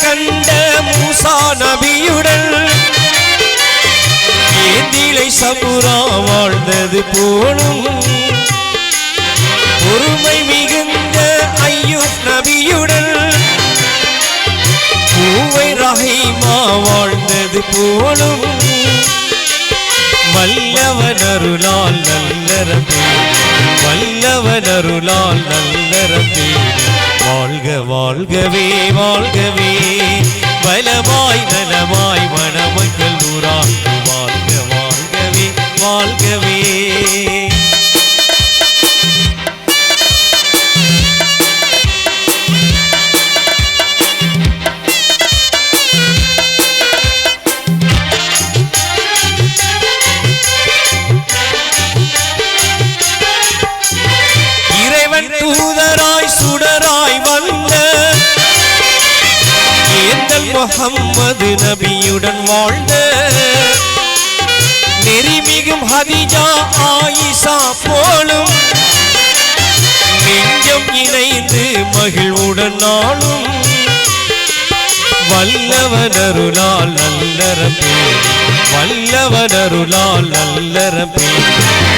கண்ட மூசா நபியுடன் ஏந்திலை சபுரா வாழ்ந்தது போலும். பொறுமை மிகுந்த ஐயூப் நபியுடன் பூவை ரஹிமா வாழ்ந்தது போலும். வல்லவனருளால் நல்லரப்பே வல்லவனருளால் நல்லரப்பே வாழ்க வாழ்கவே வாழ்கவே. பலமாய் நலமாய் மணமக்கள் நூறாண்டு முகம்மது நபியுடன் வாழ்ந்த நெறிமிகும் ஹதிஜா ஆயிஷா போலும். நெஞ்சம் இணைந்து மகிழ்வுடன் நாளும். வல்லவனருளால் நல்லரபே வல்லவனருளால் நல்லரபே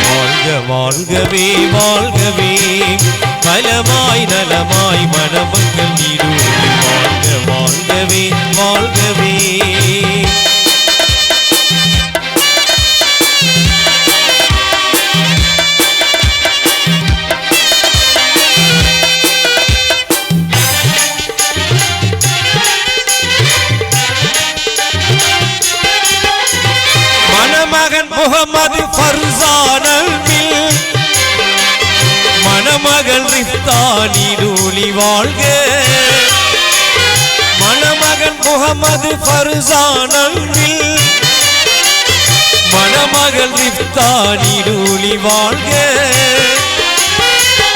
வாழ்க வாழ்கவே வாழ்கவே. பலமாய் நலமாய் மணமக்கள் நீடு வாழ்கவே வாழ்கவே. மணமகன் முகமது ஃபர்சான் மணமகள் ரித்தானி நூலி வாழ்க. நமது முகமது மணமகள் ரிஃப்தானி நூலி வாழ்க.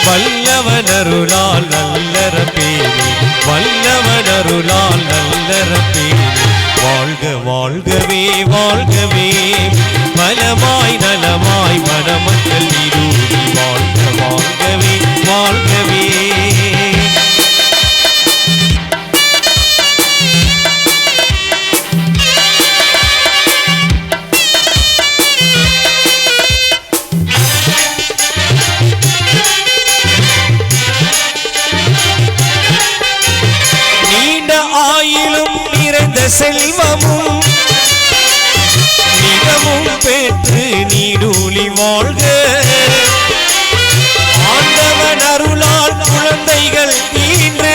வல்லவனருளால் நல்லற பேரி வல்லவனருளால் நல்லற பேரி வாழ்க வாழ்கவே வாழ்கவே. பலமாய் நலமாய் மணமக்கள் நீரூடி செல்வமும் நிறமும் பெற்று நீடூழி வாழ்க. ஆண்டவன் அருளால் குழந்தைகள் தீன்று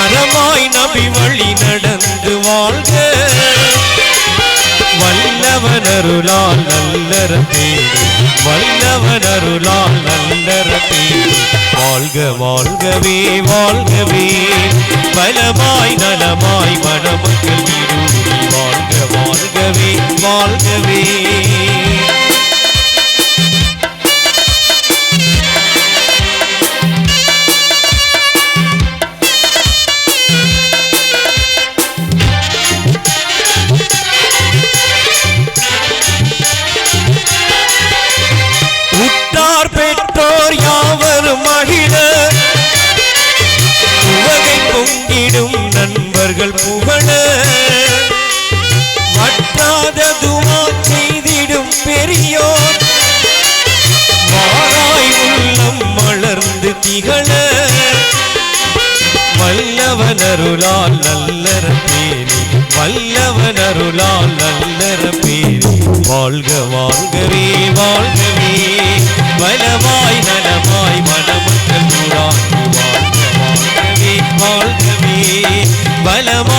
அறமாய் நபி வழி நடந்து வாழ்க. வல்லவன் அருளால் நல்லற பேரு வல்லவன் அருளால் நல்லற பேரு வாழ்க வாழ்கவே வாழ்கவே பலமாய் நலமாய் பொங்கிடும் நண்பர்கள் புகழ. வற்றாத துவா செய்திடும் பெரியோர். மாறாய் உள்ளம் மலர்ந்து திகழ. வல்லவனருளால் நல்லற பேரி. வல்லவனருளால் நல்லற பேரி. வாழ்க வாழ்கவே வாழ்கவே. பலமாய் நலமாய் மனமக்கள் நூறாண்டு வாழ்க வாழ்கவே வாழ்கவே. பலமாய்